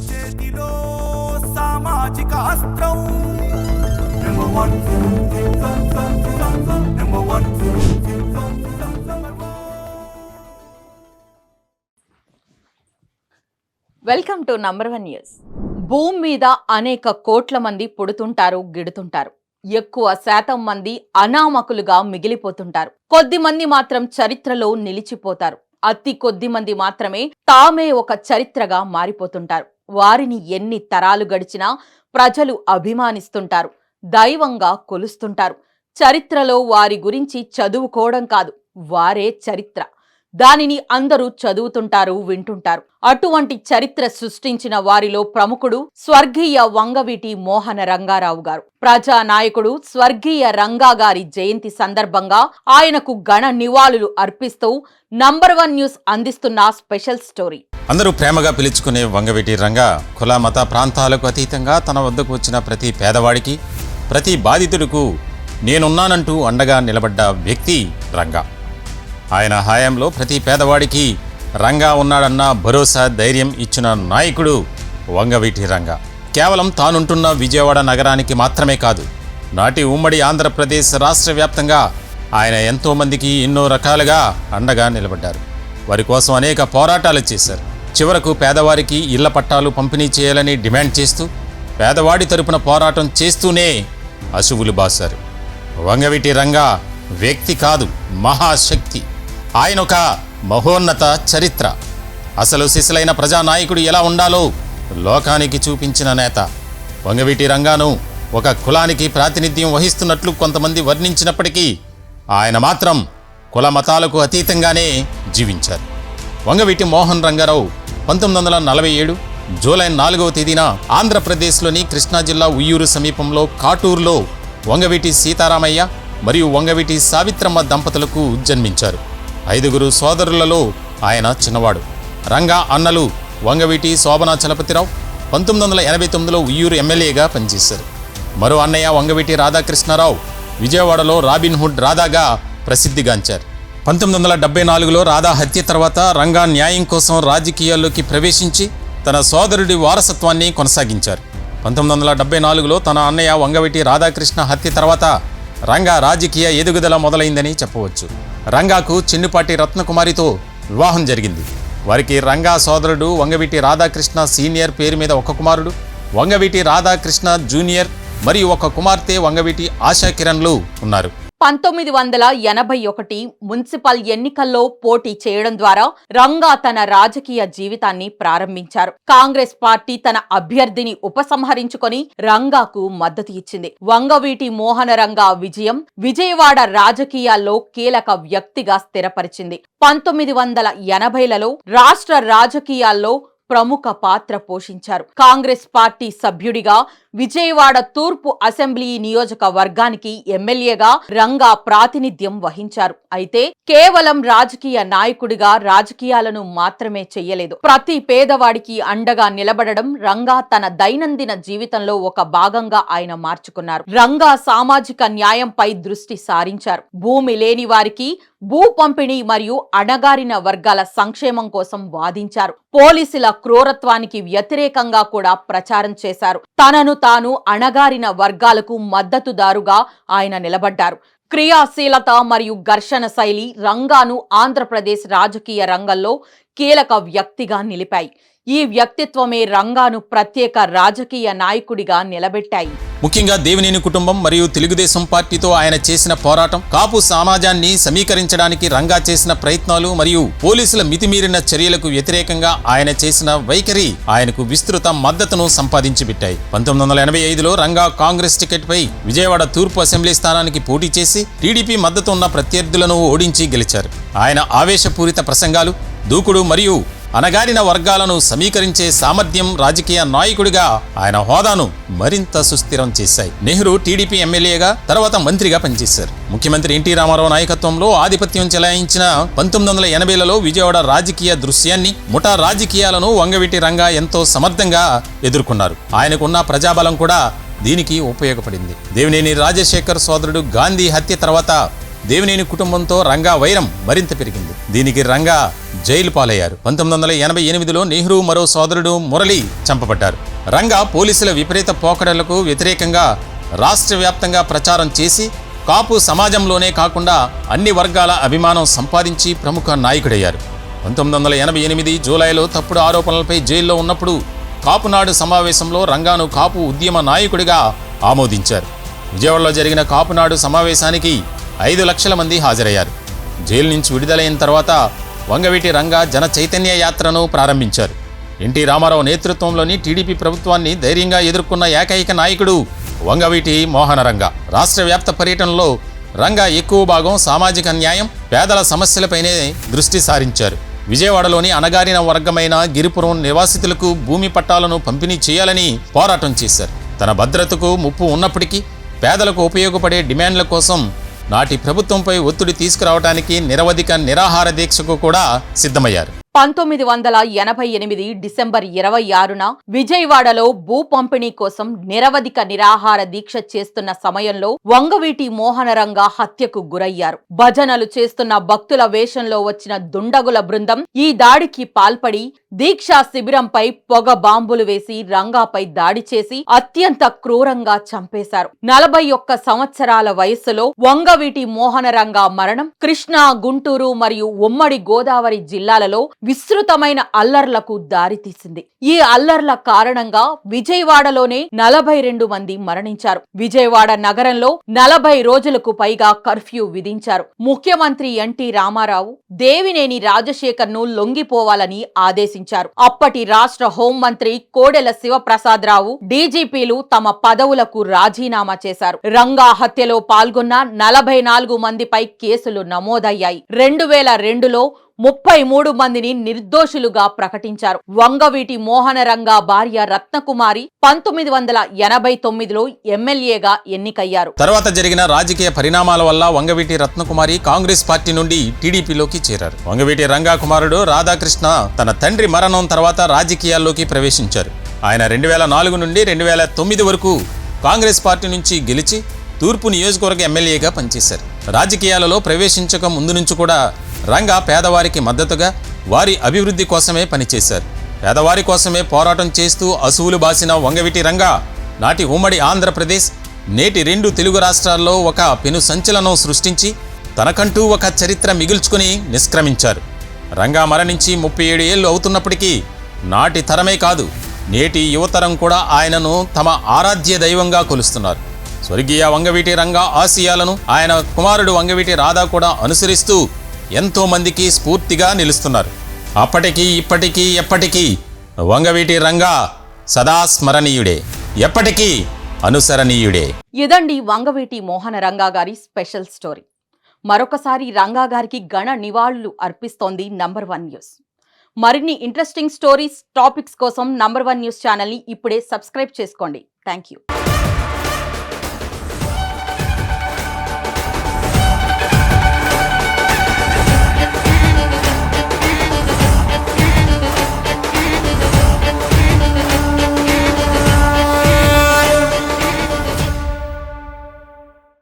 చేతిలో సామాజిక అస్త్రం welcome to number one news భూమి మీద అనేక కోట్ల మంది పుడుతుంటారు గిడుతుంటారు ఎక్కువ శాతం మంది అనామకులుగా మిగిలిపోతుంటారు కొద్ది మంది మాత్రం చరిత్రలో నిలిచిపోతారు అతి కొద్ది మంది మాత్రమే తామే ఒక చరిత్రగా మారిపోతుంటారు. వారిని ఎన్ని తరాలు గడిచినా ప్రజలు అభిమానిస్తుంటారు. దైవంగా కొలుస్తుంటారు. చరిత్రలో వారి గురించి చదువుకోవడం కాదు. వారే చరిత్ర. దానిని అందరూ చదువుతుంటారు వింటుంటారు. అటువంటి చరిత్ర సృష్టించిన వారిలో ప్రముఖుడు స్వర్గీయ వంగవీటి మోహన రంగారావు గారు. ప్రజా నాయకుడు స్వర్గీయ రంగా గారి జయంతి సందర్భంగా ఆయనకు గణ నివాళులు అర్పిస్తూ నంబర్ వన్ న్యూస్ అందిస్తున్న స్పెషల్ స్టోరీ. అందరూ ప్రేమగా పిలుచుకునే వంగవీటి రంగ కుల మత ప్రాంతాలకు అతీతంగా తన వద్దకు వచ్చిన ప్రతి పేదవాడికి ప్రతి బాధితుడికు నేనున్నానంటూ అండగా నిలబడ్డ వ్యక్తి రంగా. ఆయన హయాంలో ప్రతి పేదవాడికి రంగా ఉన్నాడన్న భరోసా ధైర్యం ఇచ్చిన నాయకుడు వంగవీటి రంగా. కేవలం తానుంటున్న విజయవాడ నగరానికి మాత్రమే కాదు నాటి ఉమ్మడి ఆంధ్రప్రదేశ్ రాష్ట్ర వ్యాప్తంగా ఆయన ఎంతోమందికి ఎన్నో రకాలుగా అండగా నిలబడ్డారు. వారి కోసం అనేక పోరాటాలు చేశారు. చివరకు పేదవారికి ఇళ్ళ పట్టాలు పంపిణీ చేయాలని డిమాండ్ చేస్తూ పేదవాడి తరపున పోరాటం చేస్తూనే అశువులు బాశారు. వంగవీటి రంగా వ్యక్తి కాదు మహాశక్తి. ఆయన ఒక మహోన్నత చరిత్ర. అసలు శిశులైన ప్రజానాయకుడు ఎలా ఉండాలో లోకానికి చూపించిన నేత. వంగవీటి రంగాను ఒక కులానికి ప్రాతినిధ్యం వహిస్తున్నట్లు కొంతమంది వర్ణించినప్పటికీ ఆయన మాత్రం కుల మతాలకు అతీతంగానే జీవించారు. వంగవీటి మోహన్ రంగారావు పంతొమ్మిది వందల నలభై ఏడు జూలై నాలుగవ తేదీన ఆంధ్రప్రదేశ్లోని కృష్ణా జిల్లా ఉయ్యూరు సమీపంలో కాటూరులో వంగవీటి సీతారామయ్య మరియు వంగవీటి సావిత్రమ్మ దంపతులకు జన్మించారు. ఐదుగురు సోదరులలో ఆయన చిన్నవాడు. రంగా అన్నలు వంగవీటి శోభనా చలపతిరావు పంతొమ్మిది వందల ఎనభై తొమ్మిదిలో ఉయ్యూరు ఎమ్మెల్యేగా పనిచేశారు. మరో అన్నయ్య వంగవీటి రాధాకృష్ణారావు విజయవాడలో రాబిన్ హుడ్ రాధాగా ప్రసిద్ధిగాంచారు. పంతొమ్మిది వందల డెబ్బై నాలుగులో రాధా హత్య తర్వాత రంగా న్యాయం కోసం రాజకీయాల్లోకి ప్రవేశించి తన సోదరుడి వారసత్వాన్ని కొనసాగించారు. పంతొమ్మిది వందల డెబ్బై నాలుగులో తన అన్నయ్య వంగవీటి రాధాకృష్ణ హత్య తర్వాత రంగా రాజకీయ ఎదుగుదల మొదలైందని చెప్పవచ్చు. రంగాకు చిన్నుపాటి రత్నకుమారితో వివాహం జరిగింది. వారికి రంగా సోదరుడు వంగవీటి రాధాకృష్ణ సీనియర్ పేరు మీద ఒక కుమారుడు వంగవీటి రాధాకృష్ణ జూనియర్ మరియు ఒక కుమార్తె వంగవీటి ఆశా కిరణ్లు ఉన్నారు. పంతొమ్మిది వందల ఎనభై ఒకటి మున్సిపల్ ఎన్నికల్లో పోటీ చేయడం ద్వారా రంగా తన రాజకీయ జీవితాన్ని ప్రారంభించారు. కాంగ్రెస్ పార్టీ తన అభ్యర్థిని ఉపసంహరించుకొని రంగాకు మద్దతు ఇచ్చింది. వంగవీటి మోహన రంగా విజయం విజయవాడ రాజకీయాల్లో కీలక వ్యక్తిగా స్థిరపరిచింది. పంతొమ్మిది వందల ఎనభైలలో రాష్ట్ర రాజకీయాల్లో ప్రముఖ పాత్ర పోషించారు. కాంగ్రెస్ పార్టీ సభ్యుడిగా విజయవాడ తూర్పు అసెంబ్లీ నియోజకవర్గానికి ఎమ్మెల్యేగా రంగా ప్రాతినిధ్యం వహించారు. అయితే కేవలం రాజకీయ నాయకుడిగా రాజకీయాలను మాత్రమే చెయ్యలేదు ప్రతి పేదవాడికి అండగా నిలబడడం రంగా తన దైనందిన జీవితంలో ఒక భాగంగా ఆయన మార్చుకున్నారు. రంగా సామాజిక న్యాయంపై దృష్టి సారించారు. భూమి లేని వారికి భూ పంపిణీ మరియు అణగారిన వర్గాల సంక్షేమం కోసం వాదించారు. పోలీసుల క్రూరత్వానికి వ్యతిరేకంగా కూడా ప్రచారం చేశారు. తనను తాను అణగారిన వర్గాలకు మద్దతుదారుగా ఆయన నిలబడ్డారు. క్రియాశీలత మరియు ఘర్షణ శైలి రంగాను ఆంధ్రప్రదేశ్ రాజకీయ రంగంలో కీలక వ్యక్తిగా నిలిపాయి. ఈ వ్యక్తిత్వమే రంగాను ప్రత్యేక రాజకీయ నాయకుడిగా నిలబెట్టాయి. ముఖ్యంగా దేవినేని కుటుంబం మరియు తెలుగుదేశం పార్టీతో ఆయన చేసిన పోరాటం కాపు సమాజాన్ని సమీకరించడానికి రంగా చేసిన ప్రయత్నాలు మరియు పోలీసుల మితిమీరిన చర్యలకు వ్యతిరేకంగా ఆయన చేసిన వైఖరి ఆయనకు విస్తృత మద్దతును సంపాదించి పెట్టాయి పంతొమ్మిది వందల ఎనభై ఐదులో రంగా కాంగ్రెస్ టికెట్ పై విజయవాడ తూర్పు అసెంబ్లీ స్థానానికి పోటీ చేసి టీడీపీ మద్దతు ఉన్న ప్రత్యర్థులను ఓడించి గెలిచారు. ఆయన ఆవేశపూరిత ప్రసంగాలు దూకుడు మరియు అనగారిన వర్గాలను సమీకరించే సామర్థ్యం రాజకీయ నాయకుడిగా ఆయన హోదాను మరింత సుస్థిరం చేశాయి. నెహ్రూ టీడీపీ ఎమ్మెల్యేగా తర్వాత మంత్రిగా పనిచేశారు. ముఖ్యమంత్రి ఎన్టీ రామారావు నాయకత్వంలో ఆధిపత్యం చెలాయించిన పంతొమ్మిది వందల ఎనభైలలో విజయవాడ రాజకీయ దృశ్యాన్ని ముఠా రాజకీయాలను వంగవీటి రంగా ఎంతో సమర్థంగా ఎదుర్కొన్నారు. ఆయనకున్న ప్రజాబలం కూడా దీనికి ఉపయోగపడింది. దేవినేని రాజశేఖర్ సోదరుడు గాంధీ హత్య తర్వాత దేవినేని కుటుంబంతో రంగా వైరం మరింత పెరిగింది. దీనికి రంగా జైలు పాలయ్యారు. పంతొమ్మిది వందల ఎనభై ఎనిమిదిలో నెహ్రూ మరో సోదరుడు మురళి చంపబడ్డారు. రంగా పోలీసుల విపరీత పోకడలకు వ్యతిరేకంగా రాష్ట్ర వ్యాప్తంగా ప్రచారం చేసి కాపు సమాజంలోనే కాకుండా అన్ని వర్గాల అభిమానం సంపాదించి ప్రముఖ నాయకుడయ్యారు. పంతొమ్మిది వందల ఎనభై ఎనిమిది జూలైలో తప్పుడు ఆరోపణలపై జైల్లో ఉన్నప్పుడు కాపునాడు సమావేశంలో రంగాను కాపు ఉద్యమ నాయకుడిగా ఆమోదించారు. విజయవాడలో జరిగిన కాపునాడు సమావేశానికి ఐదు లక్షల మంది హాజరయ్యారు. జైలు నుంచి విడుదలైన తర్వాత వంగవీటి రంగా జన చైతన్య యాత్రను ప్రారంభించారు. ఎన్టీ రామారావు నేతృత్వంలోని టీడీపీ ప్రభుత్వాన్ని ధైర్యంగా ఎదుర్కొన్న ఏకైక నాయకుడు వంగవీటి మోహన రంగ. రాష్ట్ర వ్యాప్త పర్యటనలో రంగా ఎక్కువ భాగం సామాజిక న్యాయం పేదల సమస్యలపైనే దృష్టి సారించారు. విజయవాడలోని అణగారిన వర్గమైన గిరిపురం నివాసితులకు భూమి పట్టాలను పంపిణీ చేయాలని పోరాటం చేశారు. తన భద్రతకు ముప్పు ఉన్నప్పటికీ పేదలకు ఉపయోగపడే డిమాండ్ల కోసం నాటి ప్రభుత్వంపై ఒత్తిడి తీసుకురావడానికి నిరవధిక నిరాహార దీక్షకు కూడా సిద్ధమయ్యారు. పంతొమ్మిది వందల ఎనభై ఎనిమిది డిసెంబర్ ఇరవై ఆరున విజయవాడలో భూ పంపిణీ కోసం నిరవధిక నిరాహార దీక్ష చేస్తున్న సమయంలో వంగవీటి మోహనరంగ హత్యకు గురయ్యారు. భజనలు చేస్తున్న భక్తుల వేషంలో వచ్చిన దుండగుల బృందం ఈ దాడికి పాల్పడి దీక్షా శిబిరంపై పొగ బాంబులు వేసి రంగాపై దాడి చేసి అత్యంత క్రూరంగా చంపేశారు. నలభై ఒక్క సంవత్సరాల వయస్సులో వంగవీటి మోహనరంగ మరణం కృష్ణా గుంటూరు మరియు ఉమ్మడి గోదావరి జిల్లాలలో విస్తృతమైన అల్లర్లకు దారితీసింది ఈ అల్లర్ల కారణంగా విజయవాడలోనే నలభై రెండు మంది మరణించారు. విజయవాడ నగరంలో నలభై రోజులకు పైగా కర్ఫ్యూ విధించారు. ముఖ్యమంత్రి ఎన్టీ రామారావు దేవినేని రాజశేఖర్ను లొంగిపోవాలని ఆదేశించారు. అప్పటి రాష్ట్ర హోంమంత్రి కోడెల శివప్రసాదరావు డీజీపీలు తమ పదవులకు రాజీనామా చేశారు. రంగా హత్యలో పాల్గొన్న నలభై నాలుగు మందిపై కేసులు నమోదయ్యాయి. రెండు వేల రెండులో ముప్పై మూడు మందిని నిర్దోషులుగా ప్రకటించారు. వంగవీటి మోహనరంగా భార్య రత్నకుమారి పంతొమ్మిది వందల ఎనభై తొమ్మిదిలో ఎమ్మెల్యేగా ఎన్నికయ్యారు. తర్వాత జరిగిన రాజకీయ పరిణామాల వల్ల వంగవీటి రత్నకుమారి కాంగ్రెస్ పార్టీ నుండి టీడీపీలోకి చేరారు. వంగవీటి రంగా కుమారుడు రాధాకృష్ణ తన తండ్రి మరణం తర్వాత రాజకీయాల్లోకి ప్రవేశించారు. ఆయన రెండు వేల నాలుగు నుండి రెండు వేల తొమ్మిది వరకు కాంగ్రెస్ పార్టీ నుంచి గెలిచి తూర్పు నియోజకవర్గ ఎమ్మెల్యేగా పనిచేశారు. రాజకీయాలలో ప్రవేశించక ముందు నుంచి కూడా రంగా పేదవారికి మద్దతుగా వారి అభివృద్ధి కోసమే పనిచేశారు. పేదవారి కోసమే పోరాటం చేస్తూ అసువులు బాసిన వంగవీటి రంగా నాటి ఉమ్మడి ఆంధ్రప్రదేశ్ నేటి రెండు తెలుగు రాష్ట్రాల్లో ఒక పెను సంచలనం సృష్టించి తనకంటూ ఒక చరిత్ర మిగుల్చుకుని నిష్క్రమించారు. రంగా మరణించి ముప్పై ఏడు ఏళ్ళు అవుతున్నప్పటికీ నాటి తరమే కాదు నేటి యువతరం కూడా ఆయనను తమ ఆరాధ్య దైవంగా కొలుస్తున్నారు. స్వర్గీయ వంగవీటి రంగా ఆశయాలను ఆయన కుమారుడు వంగవీటి రాధా కూడా అనుసరిస్తూ ఎంతో మందికి స్ఫూర్తిగా నిలుస్తున్నారు. అప్పటికీ ఇప్పటికీ ఎప్పటికీ వంగవీటి రంగా సదా స్మరణీయుడే. ఎప్పటికీ అనుసరణీయుడే. ఇదండి వంగవీటి మోహన రంగా గారి స్పెషల్ స్టోరీ. మరొకసారి రంగా గారికి గణ నివాళులు అర్పిస్తోంది నంబర్ వన్ న్యూస్. మరిన్ని ఇంట్రెస్టింగ్ స్టోరీస్ టాపిక్స్ కోసం నంబర్ వన్ న్యూస్ ఛానల్ని ఇప్పుడే సబ్స్క్రైబ్ చేసుకోండి. Thank you